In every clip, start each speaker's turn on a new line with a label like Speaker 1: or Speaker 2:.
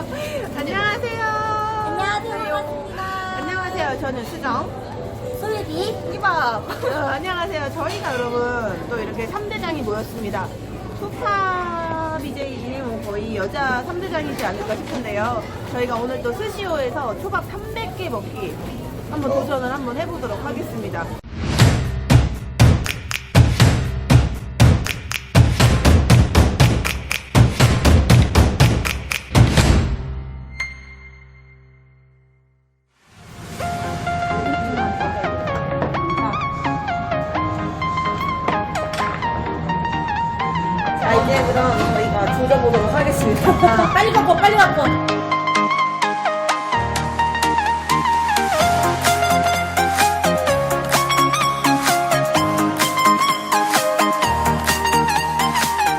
Speaker 1: 안녕하세요.
Speaker 2: 안녕하세요. 반갑습니다.
Speaker 1: 안녕하세요. 저는 수정.
Speaker 2: 소유비.
Speaker 1: 이밥. 어, 안녕하세요. 저희가 여러분 또 이렇게 3대장이 모였습니다. 소파 BJ님은 거의 여자 3대장이지 않을까 싶은데요. 저희가 오늘 또 스시오에서 초밥 300개 먹기 한번 도전을 한번 해보도록 하겠습니다. 이제 그럼 저희가 조져보도록 하겠습니다.
Speaker 2: 빨리 바꿔, 빨리 바꿔.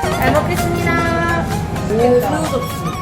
Speaker 1: 잘 먹겠습니다.
Speaker 2: 오, 새우젓.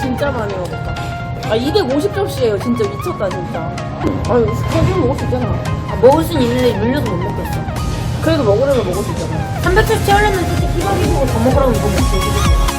Speaker 1: 진짜 많이 먹었다. 아, 250접시예요. 진짜 미쳤다, 진짜. 아, 거기 먹을 수 있잖아.
Speaker 2: 아, 먹을 순 있는데 물려서 못 먹겠어.
Speaker 1: 그래도 먹으려면 먹을 수 있잖아.
Speaker 2: 300점 채우려면 솔직히 희망이 보고 더 먹으라고 이거 먹지.